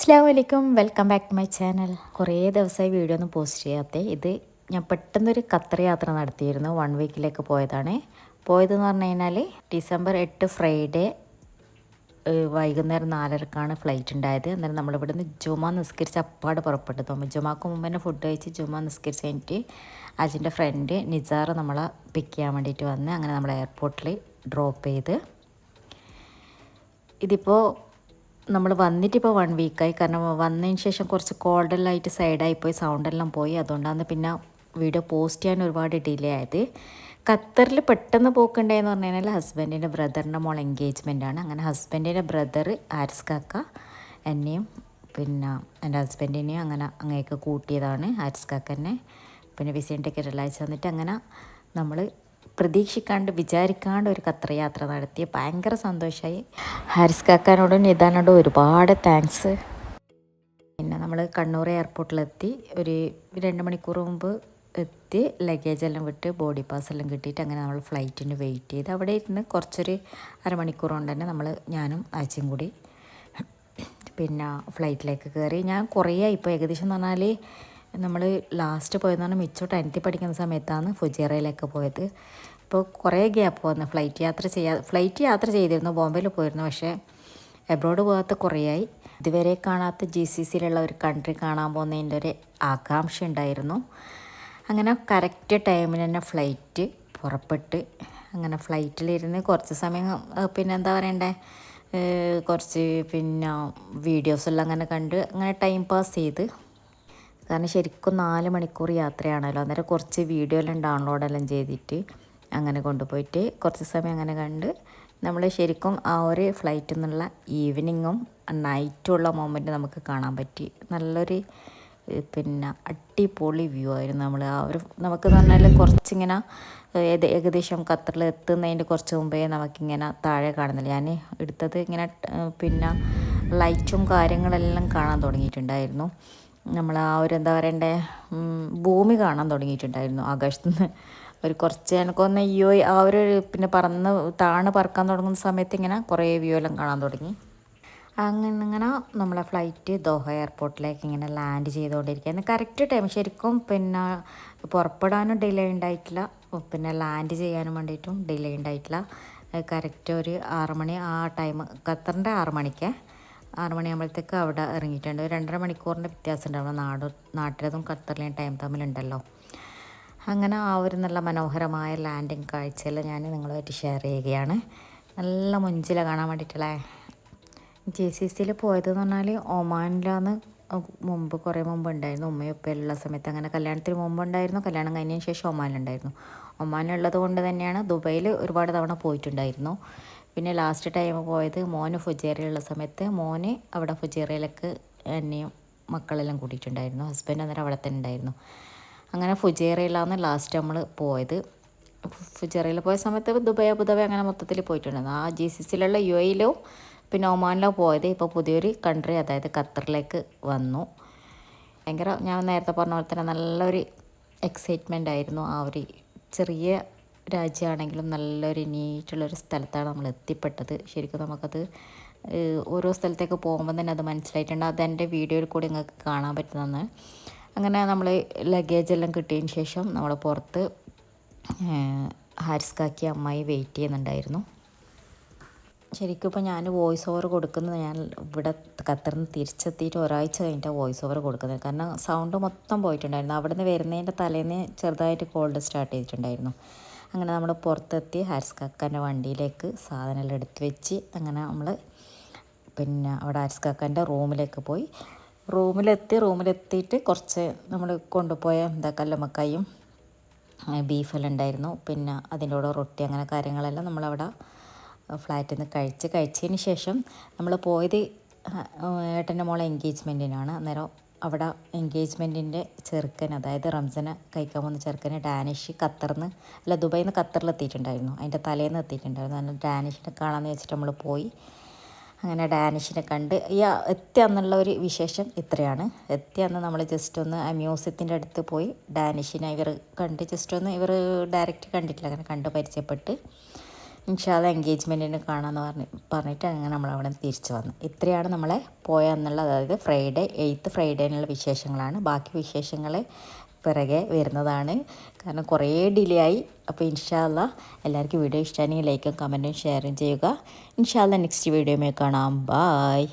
അസ്സാം വലൈക്കും welcome back to my channel കുറേ ദിവസമായി വീഡിയോ ഒന്നും പോസ്റ്റ് ചെയ്യാത്തേ. ഇത് ഞാൻ പെട്ടെന്നൊരു ഖത്തർ യാത്ര നടത്തിയിരുന്നു. വൺ വീക്കിലേക്ക് പോയതാണ്. പോയതെന്ന് പറഞ്ഞു കഴിഞ്ഞാൽ ഡിസംബർ എട്ട് ഫ്രൈഡേ വൈകുന്നേരം നാലരക്കാണ് ഫ്ലൈറ്റ് ഉണ്ടായത്. അന്നേരം നമ്മളിവിടുന്ന് ജുമ നിസ്കരിച്ച് അപ്പാട് പുറപ്പെട്ടു. തോന്നുന്നു ജുമാക്ക് മുമ്പ് തന്നെ ഫുഡ് കഴിച്ച് ജുമ നിസ്കരിച്ച് കഴിഞ്ഞിട്ട് അജിന്റെ ഫ്രണ്ട് നിസാർ നമ്മളെ പിക്ക് ചെയ്യാൻ വേണ്ടിയിട്ട് വന്ന് അങ്ങനെ നമ്മൾ എയർപോർട്ടിൽ ഡ്രോപ്പ് ചെയ്ത്. ഇതിപ്പോൾ നമ്മൾ വന്നിട്ട് വന്നിട്ടിപ്പോൾ വൺ വീക്കായി കാരണം വന്നതിന് ശേഷം കുറച്ച് കോൾഡെല്ലാം ആയിട്ട് സൈഡായി പോയി. സൗണ്ടെല്ലാം പോയി അതുകൊണ്ടാണ് പിന്നെ വീഡിയോ പോസ്റ്റ് ചെയ്യാൻ ഒരുപാട് ഡിലേ ആയത്. ഖത്തറിൽ പെട്ടെന്ന് പോക്കുണ്ടായെന്ന് പറഞ്ഞു കഴിഞ്ഞാൽ ഹസ്ബൻഡിന്റെ ബ്രദറിന്റെ മോൾ എൻഗേജ്മെന്റ് ആണ്. അങ്ങനെ ഹസ്ബൻഡിന്റെ ബ്രദർ ആരിസ് കാക്ക എന്നെയും പിന്നെ എന്റെ ഹസ്ബൻഡിനെയും അങ്ങനെ അങ്ങേക്ക് കൂട്ടിയതാണ് ആരിസ് കാക്കനെ. പിന്നെ വിസിന്റെ ടിക്കറ്റ് എല്ലാം അങ്ങനെ നമ്മൾ പ്രതീക്ഷിക്കാണ്ട് വിചാരിക്കാണ്ട് ഒരു ഖത്തർ യാത്ര നടത്തി ഭയങ്കര സന്തോഷമായി ഹാരിസ് കാക്കാനോടും നിതാനോടും ഒരുപാട് താങ്ക്സ് പിന്നെ നമ്മൾ കണ്ണൂർ എയർപോർട്ടിലെത്തി ഒരു രണ്ട് മണിക്കൂർ മുമ്പ് എത്തി ലഗേജ് എല്ലാം വിട്ട് ബോഡി പാസ് എല്ലാം കിട്ടിയിട്ട് അങ്ങനെ നമ്മൾ ഫ്ലൈറ്റിന് വെയിറ്റ് ചെയ്ത്. അവിടെ ഇരുന്ന് കുറച്ചൊരു അരമണിക്കൂർ കൊണ്ട് തന്നെ നമ്മൾ ഞാനും ആഴ്ചയും കൂടി പിന്നെ ഫ്ലൈറ്റിലേക്ക് കയറി. ഞാൻ കുറേ ഇപ്പോൾ ഏകദേശം എന്ന് പറഞ്ഞാൽ നമ്മൾ ലാസ്റ്റ് പോയതെന്ന് പറഞ്ഞാൽ മിച്ചോ ടെൻത്തിൽ പഠിക്കുന്ന സമയത്താണ് ഫുജിയറയിലേക്ക് പോയത്. അപ്പോൾ കുറേ ഗ്യാപ്പ് വന്നു. ഫ്ലൈറ്റ് യാത്ര ചെയ്യാ ഫ്ലൈറ്റ് യാത്ര ചെയ്തിരുന്നു ബോംബെയിൽ പോയിരുന്നു. പക്ഷേ എബ്രോഡ് പോകാത്ത കുറേയായി ഇതുവരെ കാണാത്ത ജി സി സിയിലുള്ള ഒരു കൺട്രി കാണാൻ പോകുന്നതിന്റെ ഒരു ആകാംക്ഷ ഉണ്ടായിരുന്നു. അങ്ങനെ കറക്റ്റ് ടൈമിന് തന്നെ ഫ്ലൈറ്റ് പുറപ്പെട്ട് അങ്ങനെ ഫ്ലൈറ്റിലിരുന്ന് കുറച്ച് സമയം പിന്നെ എന്താ പറയണ്ടേ? കുറച്ച് പിന്നെ വീഡിയോസെല്ലാം അങ്ങനെ കണ്ട് അങ്ങനെ ടൈം പാസ് ചെയ്ത് കാരണം ശരിക്കും നാല് മണിക്കൂർ യാത്രയാണല്ലോ. അന്നേരം കുറച്ച് വീഡിയോ എല്ലാം ഡൗൺലോഡ് എല്ലാം ചെയ്തിട്ട് അങ്ങനെ കൊണ്ടുപോയിട്ട് കുറച്ച് സമയം അങ്ങനെ കണ്ട് നമ്മൾ ശരിക്കും ആ ഒരു ഫ്ലൈറ്റിൽ നിന്നുള്ള ഈവനിങ്ങും നൈറ്റും ഉള്ള മൊമെന്റ് നമുക്ക് കാണാൻ പറ്റി. നല്ലൊരു പിന്നെ അടിപൊളി വ്യൂ ആയിരുന്നു നമ്മൾ ആ ഒരു നമുക്ക് പറഞ്ഞാൽ കുറച്ചിങ്ങനെ ഏകദേശം ഖത്തറിൽ എത്തുന്നതിന്റെ കുറച്ച് മുമ്പേ നമുക്കിങ്ങനെ താഴെ കാണുന്നില്ല. ഞാൻ എടുത്തത് ഇങ്ങനെ പിന്നെ ലൈറ്റും കാര്യങ്ങളെല്ലാം കാണാൻ തുടങ്ങിയിട്ടുണ്ടായിരുന്നു. നമ്മൾ ആ ഒരു എന്താ പറയണ്ടേ ഭൂമി കാണാൻ തുടങ്ങിയിട്ടുണ്ടായിരുന്നു ആകാശത്ത് നിന്ന് ഒരു കുറച്ച് എനിക്കൊന്ന് അയ്യോ ആ ഒരു പിന്നെ പറന്ന് താണ് പറക്കാൻ തുടങ്ങുന്ന സമയത്ത് ഇങ്ങനെ കുറേ വ്യൂ എല്ലാം കാണാൻ തുടങ്ങി. അങ്ങനെ ഇങ്ങനെ നമ്മളെ ഫ്ലൈറ്റ് ദോഹ എയർപോർട്ടിലേക്ക് ഇങ്ങനെ ലാൻഡ് ചെയ്തുകൊണ്ടിരിക്കുകയാണ് കറക്റ്റ് ടൈം ശരിക്കും പിന്നെ പുറപ്പെടാനും ഡിലേ ഉണ്ടായിട്ടില്ല. പിന്നെ ലാൻഡ് ചെയ്യാനും വേണ്ടിയിട്ടും ഡിലേ ഉണ്ടായിട്ടില്ല. കറക്റ്റ് ഒരു ആറ് മണി ആ ടൈം ഖത്തറിന്റെ ആറ് മണിക്ക്. ആറ് മണിയാകുമ്പോഴത്തേക്ക് അവിടെ ഇറങ്ങിയിട്ടുണ്ട്. രണ്ടര മണിക്കൂറിന്റെ വ്യത്യാസം ഉണ്ടാവും നാട് നാട്ടിലതും ഖത്തറിലെയും ടൈം തമ്മിലുണ്ടല്ലോ. അങ്ങനെ ആ ഒരു നല്ല മനോഹരമായ ലാൻഡിങ് കാഴ്ചയെല്ലാം ഞാൻ നിങ്ങളുമായിട്ട് ഷെയർ ചെയ്യുകയാണ്. നല്ല മുഞ്ചില കാണാൻ വേണ്ടിയിട്ടുള്ള. ജെ സി സിയിൽ പോയതെന്ന് പറഞ്ഞാൽ ഒമാനിലാന്ന് മുമ്പ് കുറേ മുമ്പ് ഉണ്ടായിരുന്നു. ഉമ്മയും ഉപ്പയിലുള്ള സമയത്ത് അങ്ങനെ കല്യാണത്തിന് മുമ്പ് ഉണ്ടായിരുന്നു. കല്യാണം കഴിഞ്ഞതിന് ശേഷം ഒമാനിലുണ്ടായിരുന്നു. ഒമാനിലുള്ളത് കൊണ്ട് തന്നെയാണ് ദുബൈയിൽ ഒരുപാട് തവണ പോയിട്ടുണ്ടായിരുന്നു. പിന്നെ ലാസ്റ്റ് ടൈം പോയത് മോന് ഫുജേറയുള്ള സമയത്ത് മോന് അവിടെ ഫുജേറയിലേക്ക് എന്നെയും മക്കളെല്ലാം കൂട്ടിയിട്ടുണ്ടായിരുന്നു. ഹസ്ബൻഡ് അന്നേരം അവിടെ തന്നെ ഉണ്ടായിരുന്നു. അങ്ങനെ ഫുജേറയിലാണ് ലാസ്റ്റ് നമ്മൾ പോയത്. ഫുജേറയിൽ പോയ സമയത്ത് ദുബായ് അബുദാബി അങ്ങനെ മൊത്തത്തിൽ പോയിട്ടുണ്ടായിരുന്നു. ആ ജി സി സിയിലുള്ള യു എയിലോ പിന്നെ ഒമാനിലോ പോയത്. ഇപ്പോൾ പുതിയൊരു കൺട്രി അതായത് ഖത്തറിലേക്ക് വന്നു. ഭയങ്കര ഞാൻ നേരത്തെ പറഞ്ഞ പോലെ തന്നെ നല്ലൊരു എക്സൈറ്റ്മെന്റ് ആയിരുന്നു. ആ ഒരു ചെറിയ രാജ്യമാണെങ്കിലും നല്ലൊരു നീറ്റുള്ളൊരു സ്ഥലത്താണ് നമ്മൾ എത്തിപ്പെട്ടത്. ശരിക്കും നമുക്കത് ഓരോ സ്ഥലത്തേക്ക് പോകുമ്പോൾ തന്നെ അത് മനസ്സിലായിട്ടുണ്ട്. അതെന്റെ വീഡിയോയിൽ കൂടി നിങ്ങൾക്ക് കാണാൻ പറ്റുന്നതാണ്. അങ്ങനെ നമ്മൾ ലഗേജ് എല്ലാം കിട്ടിയതിന് ശേഷം നമ്മൾ പുറത്ത് ഹാരിസ്കാക്കി ഹാരിസ് കാക്കി അമ്മായി വെയിറ്റ് ചെയ്യുന്നുണ്ടായിരുന്നു. ശരിക്കും ഇപ്പോൾ ഞാൻ വോയിസ് ഓവർ കൊടുക്കുന്നത് ഞാൻ ഇവിടെ ഖത്തറിന് തിരിച്ചെത്തിയിട്ട് ഒരാഴ്ച കഴിഞ്ഞിട്ടാണ് വോയിസ് ഓവർ കൊടുക്കുന്നത്. കാരണം സൗണ്ട് മൊത്തം പോയിട്ടുണ്ടായിരുന്നു. അവിടെ നിന്ന് വരുന്നതിന്റെ തലേന്ന് ചെറുതായിട്ട് കോൾഡ് സ്റ്റാർട്ട് ചെയ്തിട്ടുണ്ടായിരുന്നു. അങ്ങനെ നമ്മൾ പുറത്തെത്തി ഹാരിസ് കാക്കാന്റെ വണ്ടിയിലേക്ക് സാധനമെല്ലാം എടുത്ത് വെച്ച് അങ്ങനെ നമ്മൾ പിന്നെ അവിടെ ഹാരിസ് കാക്കാന്റെ റൂമിലേക്ക് പോയി. റൂമിലെത്തി റൂമിലെത്തിയിട്ട് കുറച്ച് നമ്മൾ കൊണ്ടുപോയ എന്താ കല്ലുമക്കായും ബീഫെല്ലാം ഉണ്ടായിരുന്നു. പിന്നെ അതിന്റെ റൊട്ടി അങ്ങനെ കാര്യങ്ങളെല്ലാം നമ്മളവിടെ ഫ്ലാറ്റിൽ നിന്ന് കഴിച്ച് കഴിച്ചതിന് ശേഷം നമ്മൾ പോയത് ഏട്ടന്റെ മോളെ എൻഗേജ്മെന്റിനാണ്. അന്നേരം അവിടെ എൻഗേജ്മെന്റിന്റെ ചെറുക്കൻ അതായത് റംസനെ കഴിക്കാൻ പോകുന്ന ചെറുക്കന് ഡാനിഷ് ഖത്തറിന്ന് അല്ല ദുബായിൽ നിന്ന് ഖത്തറിൽ എത്തിയിട്ടുണ്ടായിരുന്നു അതിന്റെ തലേന്ന് എത്തിയിട്ടുണ്ടായിരുന്നു. അങ്ങനെ ഡാനിഷിനെ കാണാമെന്ന് വെച്ചിട്ട് നമ്മൾ പോയി. അങ്ങനെ ഡാനിഷിനെ കണ്ട് ഈ എത്തിയ എന്നുള്ള ഒരു വിശേഷം ഇത്രയാണ്. എത്തിയ അന്ന് നമ്മൾ ജസ്റ്റ് ഒന്ന് ആ മ്യൂസിയത്തിന്റെ അടുത്ത് പോയി ഡാനിഷിനെ ഇവർ കണ്ട് ജസ്റ്റ് ഒന്ന് ഇവർ ഡയറക്റ്റ് കണ്ടിട്ടില്ല. അങ്ങനെ കണ്ട് പരിചയപ്പെട്ട്. ഇൻഷാല്ല എൻഗേജ്മെന്റിന് കാണാമെന്ന് പറഞ്ഞ് പറഞ്ഞിട്ട് അങ്ങനെ നമ്മൾ അവിടെ നിന്ന് തിരിച്ചു വന്നു. ഇത്രയാണ് നമ്മളെ പോയ എന്നുള്ള അതായത് ഫ്രൈഡേ എയ്ത്ത് ഫ്രൈഡേനുള്ള വിശേഷങ്ങളാണ്. ബാക്കി വിശേഷങ്ങൾ പിറകെ വരുന്നതാണ്. കാരണം കുറേ ഡിലേ ആയി. അപ്പോൾ ഇൻഷാല്ല എല്ലാവർക്കും വീഡിയോ ഇഷ്ടമാണെങ്കിൽ ലൈക്കും കമന്റും ഷെയറും ചെയ്യുക. ഇൻഷാല്ല നെക്സ്റ്റ് വീഡിയോയിൽ കാണാം. ബായ്